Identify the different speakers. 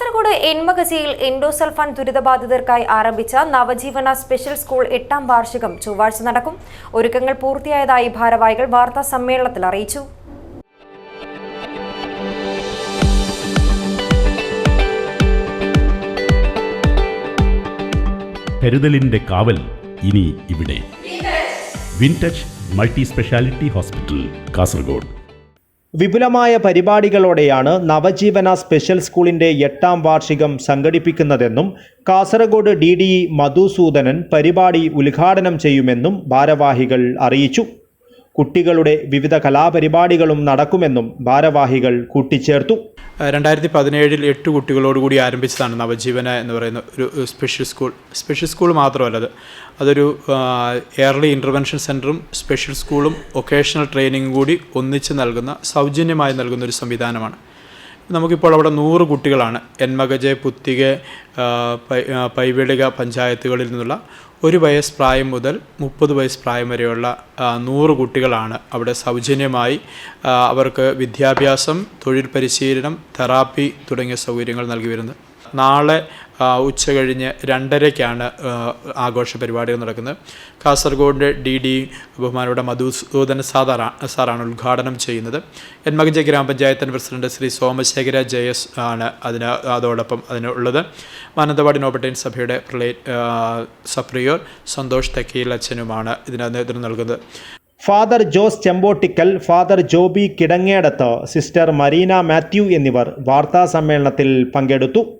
Speaker 1: Kasaragod എൻമകജിയിൽ endosulfan ദുരിതബാധിതർക്കായി ആരംഭിച്ച നവജീവന special school എട്ടാം വാർഷികം ചൊവ്വാഴ്ച നടക്കും. ഒരുക്കങ്ങൾ പൂർത്തിയായതായി ഭാരവാഹികൾ വാർത്താ സമ്മേളനത്തിൽ അറിയിച്ചു.
Speaker 2: കരുതലിന്റെ കാവൽ ഇനി ഇവിടെ. Wintouch multi speciality hospital Kasaragod.
Speaker 3: വിപുലമായ പരിപാടികളോടെയാണ് നവജീവന സ്പെഷ്യൽ സ്കൂളിന്റെ എട്ടാം വാർഷികം സംഘടിപ്പിക്കുന്നതെന്നും കാസർഗോഡ് ഡി ഡി മധുസൂദനൻ പരിപാടി ഉദ്ഘാടനം ചെയ്യുമെന്നും ഭാരവാഹികൾ അറിയിച്ചു. കുട്ടികളുടെ വിവിധ കലാപരിപാടികളും നടക്കുമെന്നും ഭാരവാഹികൾ കൂട്ടിച്ചേർത്തു.
Speaker 4: രണ്ടായിരത്തി പതിനേഴിൽ എട്ട് കുട്ടികളോടുകൂടി ആരംഭിച്ചതാണ് നവജീവന എന്ന് പറയുന്ന ഒരു സ്പെഷ്യൽ സ്കൂൾ സ്പെഷ്യൽ സ്കൂൾ മാത്രമല്ല അത്. അതൊരു എയർലി ഇന്റർവെൻഷൻ സെന്ററും സ്പെഷ്യൽ സ്കൂളും ഒക്കേഷണൽ ട്രെയിനിങ്ങും കൂടി ഒന്നിച്ച് നൽകുന്ന സൗജന്യമായി നൽകുന്ന ഒരു സംവിധാനമാണ്. നമുക്കിപ്പോൾ അവിടെ നൂറ് കുട്ടികളാണ്. എൻമകജെ പുത്തിക പൈവെളിക പഞ്ചായത്തുകളിൽ നിന്നുള്ള ഒരു വയസ്സ് പ്രായം മുതൽ മുപ്പത് വയസ്സ് പ്രായം വരെയുള്ള നൂറ് കുട്ടികളാണ് അവിടെ സൗജന്യമായി അവർക്ക് വിദ്യാഭ്യാസം തൊഴിൽ പരിശീലനം തെറാപ്പി തുടങ്ങിയ സൗകര്യങ്ങൾ നൽകി വരുന്നത്. നാളെ ഉച്ച കഴിഞ്ഞ് രണ്ടരയ്ക്കാണ് ആഘോഷ പരിപാടികൾ നടക്കുന്നത്. കാസർഗോഡ് ഡി ഡി ബഹുമാനോടെ മധുസൂദന സാധാര സാറാണ് ഉദ്ഘാടനം ചെയ്യുന്നത്. എന്മകജ ഗ്രാമപഞ്ചായത്തിന്റെ പ്രസിഡന്റ് ശ്രീ സോമശേഖര ജയസ് ആണ് അതിന് അതോടൊപ്പം അതിനുള്ളത് മാനന്തവാടി നോബട്ടൈൻ സഭയുടെ പ്രളയ സപ്രിയോർ സന്തോഷ് തെക്കയിൽ അച്ഛനുമാണ് ഇതിന് നേതൃത്വം നൽകുന്നത്.
Speaker 3: Father Jose Chempottikkal father Joby Kidangedath sister Marina Mathew എന്നിവർ വാർത്താ സമ്മേളനത്തിൽ പങ്കെടുത്തു.